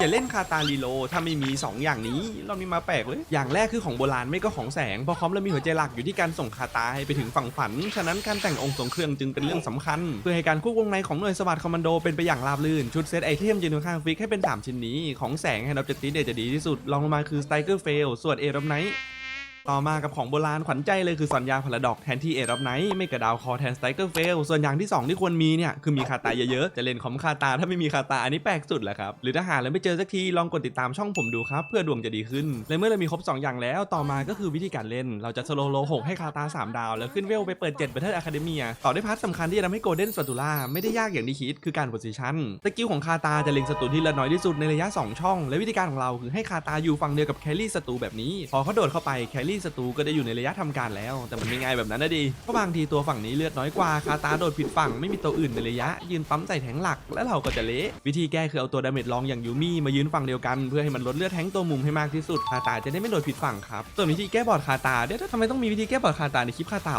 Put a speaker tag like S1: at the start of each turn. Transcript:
S1: อย่าเล่นคาตาลีโลถ้าไม่มี 2 อย่างนี้เรามีมาแปลกเลย อย่างแรกคือของโบราณไม่ก็ของแสงเพราะคอมเรามีหัวใจหลักอยู่ที่การส่งคาตาให้ไปถึงฝั่งฝัน ฉะนั้นการแต่งองค์ทรงเครื่องจึงเป็นเรื่องสำคัญ เพื่อให้การควบวงในของหน่วยสวัสดคอมมานโดเป็นไปอย่างราบรื่นชุดเซตไอเทมยืนข้างฟิกให้เป็น 3 ชิ้นนี้ ของแสงให้นับจะตีเดจะดีที่สุดรองลงมาคือสไตเกอร์เฟลส่วนเอรัมไนท์ ต่อมากับของโบราณขวัญใจเลยคือสัญญาพาราดอกแทนที่เอรับไนท์ไม่กระดาวคอแทนสไตเกอร์เฟลส่วนอย่างที่ 2 ที่ควรมีเนี่ย คือมีคาตาเยอะๆ จะเล่นคอมคาตาถ้าไม่มีคาตาอันนี้แปลกสุดแหละครับ หรือถ้าหาแล้วไม่เจอสักทีลองกดติดตามช่องผมดูครับ เพื่อดวงจะดีขึ้น และเมื่อเรามีครบ 2 อย่างแล้วต่อมาก็คือวิธีการเล่น เราจะสโลโลหกให้คาตา 3 ดาว แล้วขึ้นเวลไปเปิด7 Battle Academia ต่อด้วยพาร์ทสำคัญที่จะทำให้โกลเด้นสตูล่าไม่ได้ยากอย่างที่คิดคือการโพซิชันสกิลของคาตาจะเล็งศัตรูที่ละน้อยที่สุดในระยะ 2 ช่อง และวิธีการของเราคือให้คาตาอยู่ฝั่งเดียวกับแครี่ศัตรูแบบนี้พอเขาโดดเข้าไปแครี่ศัตรูก็ได้อยู่ในระยะทำการแล้ว แต่มันไม่ง่ายแบบนั้นนะดิเพราะบางทีตัวฝั่งนี้เลือดน้อยกว่าคาตาโดดผิดฝั่งไม่มีตัวอื่นในระยะ ยืนปั๊มใส่แทงหลัก แล้วเราก็จะเละวิธีแก้คือเอาตัวดาเมจรองอย่างยูมี่มายืนฝั่งเดียวกันเพื่อให้มันลดเลือดแทงตัวมุมให้มากที่สุดคาตาจะได้ไม่โดดผิดฝั่งครับส่วนวิธีแก้บอดคาตาเดี๋ยวทำไมต้องมีวิธีแก้บอดคาตาในคลิปคาตา